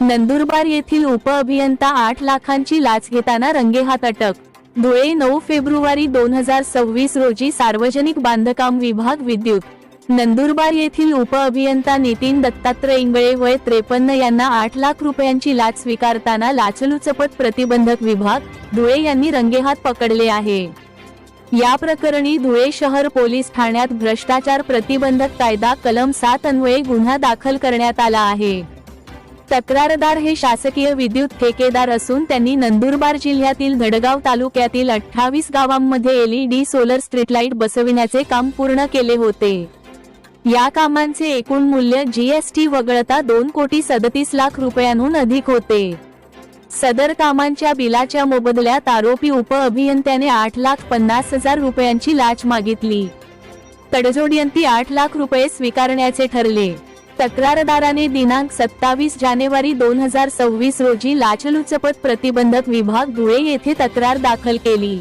नंदुरबार येथील उपअभियंता आठ लाखांची लाच घेताना रंगेहात अटक. धुळे नऊ फेब्रुवारी दोन हजार सव्वीस रोजी सार्वजनिक बांधकाम विभाग विद्युत. नंदुरबार येथील उपअभियंता नितीन दत्तात्रय इंगळे वय त्रेपन्न यांना आठ लाख रुपयांची लाच स्वीकारताना लाचलुचपत प्रतिबंधक विभाग धुळे यांनी रंगेहात पकडले आहे. या प्रकरणी धुळे शहर पोलीस ठाण्यात भ्रष्टाचार प्रतिबंधक कायदा कलम सात अन्वये गुन्हा दाखल करण्यात आला आहे. तक्रारदार हे शासकीय विद्युत ठेकेदार असून त्यांनी नंदुरबार जिल्ह्यातील धडगाव तालुक्यातील अठ्ठावीस गावांमध्ये एलईडी सोलर स्ट्रीट लाइट बसविण्याचे काम पूर्ण केले होते. या कामांचे एकूण मूल्य जीएसटी वगळता दोन कोटी सदतीस लाख रुपयांहून अधिक होते. सदर कामांच्या बिलाच्या मोबदल्यात आरोपी उपअभियंत्याने आठ लाख पन्नास हजार रुपयांची लाच मागितली. तडजोडयंती आठ लाख रुपये स्वीकारण्याचे ठरले. तक्रारदाराने दिनांक सत्तावीस जानेवारी दोन हजार सव्वीस रोजी लाचलुचपत प्रतिबंधक विभाग धुळे येथे तक्रार दाखल केली.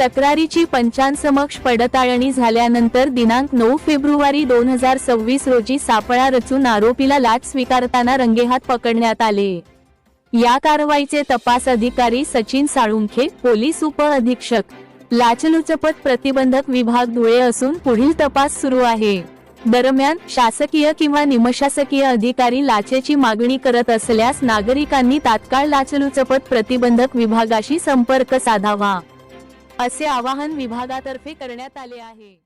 तक्रारीची पंचांसमक्ष पडताळणी झाल्यानंतर दिनांक नऊ फेब्रुवारी दोन हजार सव्वीस रोजी सापळा रचून आरोपीला लाच स्वीकारताना रंगेहात पकडण्यात आले. या कारवाईचे तपास अधिकारी सचिन साळुंखे पोलीस उप अधीक्षक लाचलुचपत प्रतिबंधक विभाग धुळे असून पुढील तपास सुरू आहे. दरम्यान शासकीय किंवा निमशासकीय अधिकारी लाचेची मागणी करत असल्यास नागरिकांनी तात्काळ लाचलुचपत प्रतिबंधक विभागाशी संपर्क साधावा असे आवाहन विभागातर्फे करण्यात आले आहे.